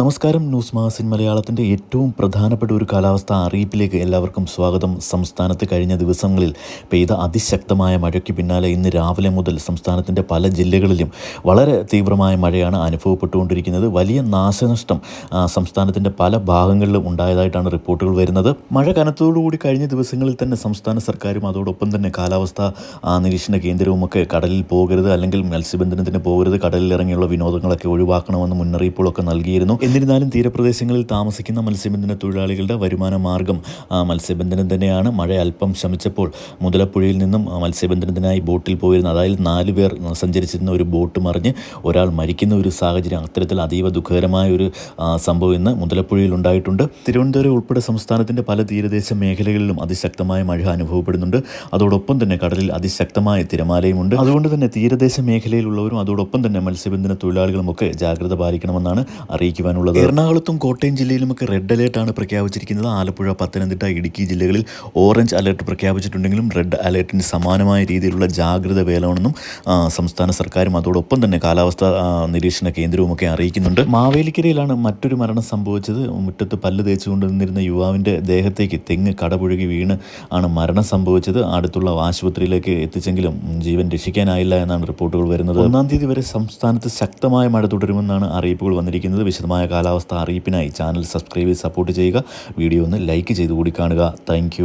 നമസ്കാരം ന്യൂസ് മാസിൻ മലയാളത്തിന്റെ ഏറ്റവും പ്രധാനപ്പെട്ട ഒരു കാലാവസ്ഥ അറിയിപ്പിലേക്ക് എല്ലാവർക്കും സ്വാഗതം. സംസ്ഥാനത്ത് കഴിഞ്ഞ ദിവസങ്ങളിൽ പെയ്ത അതിശക്തമായ മഴയ്ക്ക് പിന്നാലെ ഇന്ന് രാവിലെ മുതൽ സംസ്ഥാനത്തിന്റെ പല ജില്ലകളിലും വളരെ തീവ്രമായ മഴയാണ് അനുഭവപ്പെട്ടുകൊണ്ടിരിക്കുന്നത്. വലിയ നാശനഷ്ടം സംസ്ഥാനത്തിന്റെ പല ഭാഗങ്ങളിലും ഉണ്ടായതായിട്ടാണ് റിപ്പോർട്ടുകൾ വരുന്നത്. മഴ കനത്തോടുകൂടി കഴിഞ്ഞ ദിവസങ്ങളിൽ തന്നെ സംസ്ഥാന സർക്കാരും അതോടൊപ്പം തന്നെ കാലാവസ്ഥാ നിരീക്ഷണ കേന്ദ്രവും ഒക്കെ കടലിൽ പോകരുത് അല്ലെങ്കിൽ മത്സ്യബന്ധനത്തിന് പോകരുത് കടലിൽ ഇറങ്ങിയുള്ള വിനോദങ്ങളൊക്കെ ഒഴിവാക്കണമെന്ന് മുന്നറിയിപ്പുകളൊക്കെ നൽകിയിരുന്നു. എന്നിരുന്നാലും തീരപ്രദേശങ്ങളിൽ താമസിക്കുന്ന മത്സ്യബന്ധന തൊഴിലാളികളുടെ വരുമാന മാർഗം മത്സ്യബന്ധനം തന്നെയാണ്. മഴ അല്പം ശമിച്ചപ്പോൾ മുതലപ്പുഴയിൽ നിന്നും മത്സ്യബന്ധനത്തിനായി ബോട്ടിൽ പോയിരുന്ന അതായത് നാല് പേർ സഞ്ചരിച്ചിരുന്ന ഒരു ബോട്ട് മറിഞ്ഞ് ഒരാൾ മരിക്കുന്ന ഒരു സാഹചര്യം അത്തരത്തിൽ അതീവ ദുഃഖകരമായ ഒരു സംഭവം ഇന്ന് മുതലപ്പുഴയിൽ ഉണ്ടായിട്ടുണ്ട്. തിരുവനന്തപുരം ഉൾപ്പെടെ സംസ്ഥാനത്തിന്റെ പല തീരദേശ മേഖലകളിലും അതിശക്തമായ മഴ അനുഭവപ്പെടുന്നുണ്ട്. അതോടൊപ്പം തന്നെ കടലിൽ അതിശക്തമായ തിരമാലയുമുണ്ട്. അതുകൊണ്ട് തന്നെ തീരദേശ മേഖലയിലുള്ളവരും അതോടൊപ്പം തന്നെ മത്സ്യബന്ധന തൊഴിലാളികളുമൊക്കെ ജാഗ്രത പാലിക്കണമെന്നാണ് അറിയിക്കുവാനുള്ളത് എറണാകുളത്തും കോട്ടയം ജില്ലയിലുമൊക്കെ റെഡ് ആണ് പ്രഖ്യാപിച്ചിരിക്കുന്നത്. ആലപ്പുഴ പത്തനംതിട്ട ഇടുക്കി ജില്ലകളിൽ ഓറഞ്ച് അലേർട്ട് പ്രഖ്യാപിച്ചിട്ടുണ്ടെങ്കിലും റെഡ് അലേർട്ടിന് സമാനമായ രീതിയിലുള്ള ജാഗ്രത വേലമാണെന്നും സംസ്ഥാന സർക്കാരും അതോടൊപ്പം തന്നെ കാലാവസ്ഥ നിരീക്ഷണ കേന്ദ്രവും ഒക്കെ അറിയിക്കുന്നുണ്ട്. മാവേലിക്കരയിലാണ് മറ്റൊരു മരണം സംഭവിച്ചത്. മുറ്റത്ത് പല്ല് തേച്ചുകൊണ്ട് നിന്നിരുന്ന യുവാവിന്റെ ദേഹത്തേക്ക് തെങ്ങ് കടപുഴകി വീണ് ആണ് മരണം സംഭവിച്ചത്. അടുത്തുള്ള ആശുപത്രിയിലേക്ക് എത്തിച്ചെങ്കിലും ജീവൻ രക്ഷിക്കാനായില്ല എന്നാണ് റിപ്പോർട്ടുകൾ വരുന്നത്. ഒന്നാം തീയതി വരെ സംസ്ഥാനത്ത് ശക്തമായ മഴ തുടരുമെന്നാണ് അറിയിപ്പുകൾ വന്നിരിക്കുന്നത്. വിശദമായ കാലാവസ്ഥ അറിയിപ്പിനായി ചാനൽ സബ്സ്ക്രൈബ് ചെയ്ത് സപ്പോർട്ട് ചെയ്യുക. വീഡിയോ ഒന്ന് ലൈക്ക് ചെയ്ത് കൂടി കാണുക. താങ്ക്